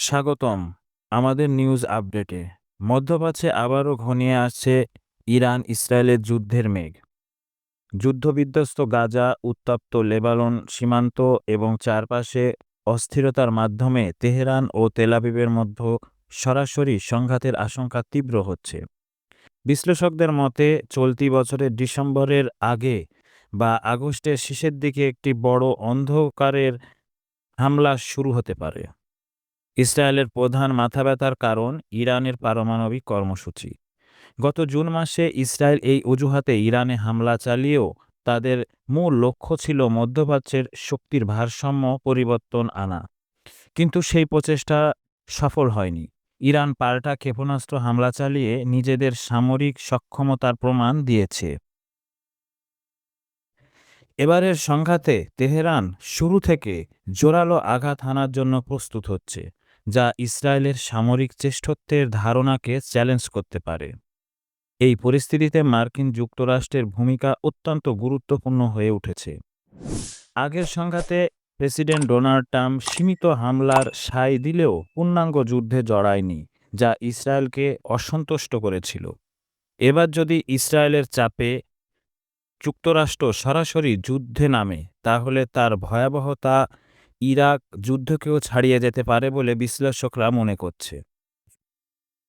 স্বাগতম। আমাদের নিউজ আপডেটে। মধ্যপ্রাচ্যে আবারও ঘনিয়ে আসছে ইরান ইসরায়েলের যুদ্ধের মেঘ। যুদ্ধবিধ্বস্ত গাজা, উত্তপ্ত লেবানন সীমান্ত এবং চারপাশে অস্থিরতার মাধ্যমে তেহরান ও তেলাবিবের মধ্যে সরাসরি সংঘাতের আশঙ্কা তীব্র হচ্ছে। বিশ্লেষকদের মতে, চলতি বছরের ডিসেম্বরের আগে বা আগস্টের শেষের দিকে একটি বড় অন্ধকারের হামলা শুরু হতে পারে। ইসরায়েলের প্রধান মাথাব্যথার কারণ ইরানের পারমাণবিক কর্মসূচি। গত জুন মাসে ইসরায়েল এই অজুহাতে ইরানে হামলা চালিয়েও তাদের মূল লক্ষ্য ছিল মধ্যপ্রাচ্যের শক্তির ভারসাম্য পরিবর্তন আনা। কিন্তু সেই প্রচেষ্টা সফল হয়নি। ইরান পাল্টা ক্ষেপণাস্ত্র হামলা চালিয়ে নিজেদের সামরিক সক্ষমতার প্রমাণ দিয়েছে। এবারের সংঘাতে তেহরান শুরু থেকে জোরালো আঘাত হানার জন্য প্রস্তুত হচ্ছে। যা ইসরায়েলের সামরিক চেষ্টত্বের ধারণাকে চ্যালেঞ্জ করতে পারে। এই পরিস্থিতিতে মার্কিন যুক্তরাষ্ট্রের ভূমিকা অত্যন্ত গুরুত্বপূর্ণ হয়ে উঠেছে। আগের সংঘাতে প্রেসিডেন্ট ডোনাল্ড ট্রাম্প সীমিত হামলার সায় দিলেও পূর্ণাঙ্গ যুদ্ধে জড়ায়নি, যা ইসরায়েলকে অসন্তুষ্ট করেছিল। এবার যদি ইসরায়েলের চাপে যুক্তরাষ্ট্র সরাসরি যুদ্ধে নামে, তাহলে তার ভয়াবহতা ইরাক যুদ্ধকেও ছাড়িয়ে যেতে পারে বলে বিশ্লেষকরা মনে করছে।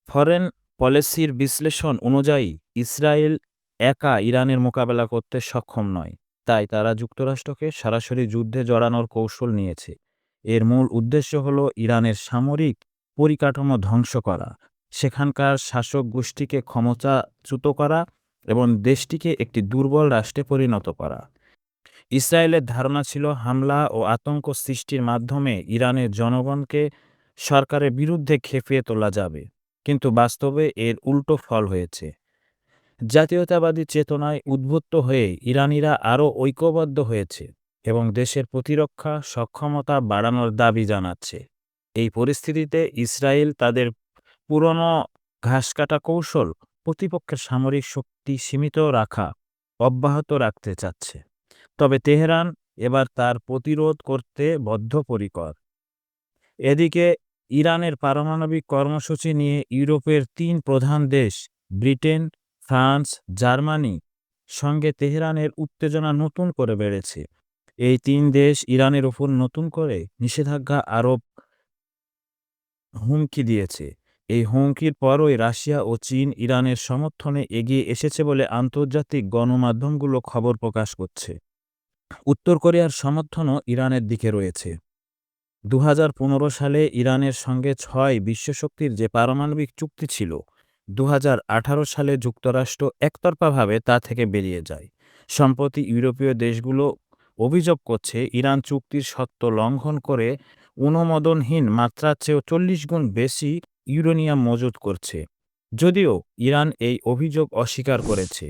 ফরেন পলিসির বিশ্লেষণ অনুযায়ী, ইসরায়েল একা ইরানের মোকাবেলা করতে সক্ষম নয়, তাই তারা যুক্তরাষ্ট্রকে সরাসরি যুদ্ধে জড়ানোর কৌশল নিয়েছে। এর মূল উদ্দেশ্য হল ইরানের সামরিক পরিকাঠামো ধ্বংস করা, সেখানকার শাসক গোষ্ঠীকে ক্ষমতাচ্যুত করা এবং দেশটিকে একটি দুর্বল রাষ্ট্রে পরিণত করা। ইসরায়েলের ধারণা ছিল হামলা ও আতঙ্ক সৃষ্টির মাধ্যমে ইরানের জনগণকে সরকারের বিরুদ্ধে খেপিয়ে তোলা যাবে, কিন্তু বাস্তবে এর উল্টো ফল হয়েছে। জাতীয়তাবাদী চেতনায় উদ্বুদ্ধ হয়ে ইরানিরা আরও ঐক্যবদ্ধ হয়েছে এবং দেশের প্রতিরক্ষা সক্ষমতা বাড়ানোর দাবি জানাচ্ছে। এই পরিস্থিতিতে ইসরায়েল তাদের পুরনো ঘাসকাটা কৌশল প্রতিপক্ষের সামরিক শক্তি সীমিত রাখা অব্যাহত রাখতে চাচ্ছে। তবে তেহরান এবার তার প্রতিরোধ করতে বদ্ধপরিকর। এদিকে ইরানের পারমাণবিক কর্মসূচি নিয়ে ইউরোপের তিন প্রধান দেশ, ব্রিটেন, ফ্রান্স, জার্মানি, সঙ্গে তেহরানের উত্তেজনা নতুন করে বেড়েছে। এই তিন দেশ ইরানের ওপর নতুন করে নিষেধাজ্ঞা আরোপ হুমকি দিয়েছে। এই হুমকির পরই রাশিয়া ও চীন ইরানের সমর্থনে এগিয়ে এসেছে বলে আন্তর্জাতিক গণমাধ্যমগুলো খবর প্রকাশ করছে। উত্তর কোরিয়ার সমর্থনও ইরানের দিকে রয়েছে। দু হাজার পনেরো সালে ইরানের সঙ্গে ছয় বিশ্বশক্তির যে পারমাণবিক চুক্তি ছিল দু সালে যুক্তরাষ্ট্র একতরফাভাবে তা থেকে বেরিয়ে যায়। সম্প্রতি ইউরোপীয় দেশগুলো অভিযোগ করছে, ইরান চুক্তির সত্য লঙ্ঘন করে অনুমোদনহীন মাত্রার চেয়েও চল্লিশ গুণ বেশি ইউরেনিয়াম মজুত করছে। যদিও ইরান এই অভিযোগ অস্বীকার করেছে,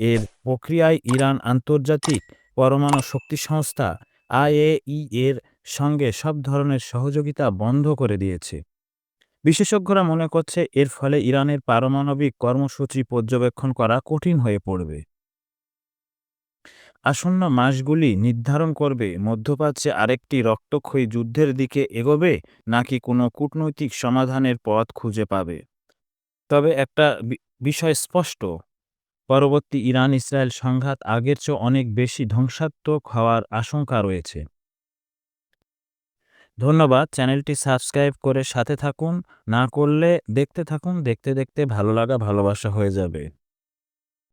এর প্রক্রিয়ায় ইরান আন্তর্জাতিক পরমাণু শক্তি সংস্থা আইএই এর সঙ্গে সব ধরনের সহযোগিতা বন্ধ করে দিয়েছে। বিশেষজ্ঞরা মনে করছে এর ফলে ইরানের পারমাণবিক কর্মসূচি পর্যবেক্ষণ করা কঠিন হয়ে পড়বে। আসন্ন মাসগুলি নির্ধারণ করবে, মধ্যপ্রাচ্যে আরেকটি রক্তক্ষয়ী যুদ্ধের দিকে এগোবে নাকি কোনো কূটনৈতিক সমাধানের পথ খুঁজে পাবে। তবে একটা বিষয় স্পষ্ট। পরবর্তী ইরান ইসরায়েল সংঘাত আগের চেয়ে অনেক বেশি ধ্বংসাত্মক হওয়ার আশঙ্কা রয়েছে। ধন্যবাদ, চ্যানেলটি সাবস্ক্রাইব করে সাথে থাকুন, না করলে দেখতে থাকুন, দেখতে দেখতে ভালো লাগা, ভালোবাসা হয়ে যাবে।